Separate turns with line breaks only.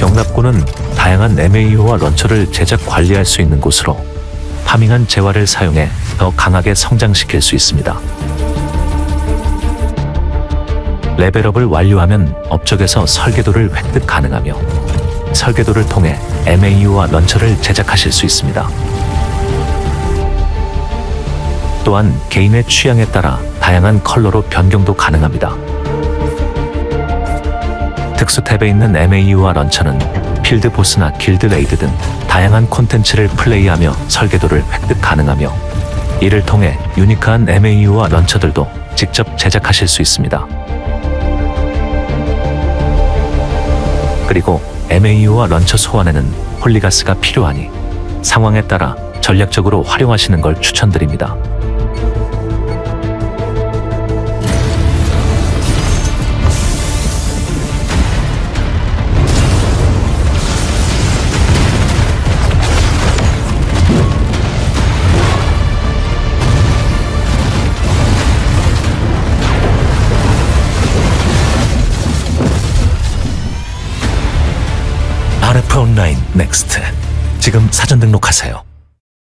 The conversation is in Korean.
RF9는 다양한 MAU와 런처를 제작 관리할 수 있는 곳으로 파밍한 재화를 사용해 더 강하게 성장시킬 수 있습니다. 레벨업을 완료하면 업적에서 설계도를 획득 가능하며 설계도를 통해 MAU와 런처를 제작하실 수 있습니다. 또한 개인의 취향에 따라 다양한 컬러로 변경도 가능합니다. 특수 탭에 있는 MAU와 런처는 필드 보스나 길드 레이드 등 다양한 콘텐츠를 플레이하며 설계도를 획득 가능하며 이를 통해 유니크한 MAU와 런처들도 직접 제작하실 수 있습니다. 그리고 MAU와 런처 소환에는 홀리가스가 필요하니 상황에 따라 전략적으로 활용하시는 걸 추천드립니다. RF 온라인 넥스트 지금 사전 등록하세요.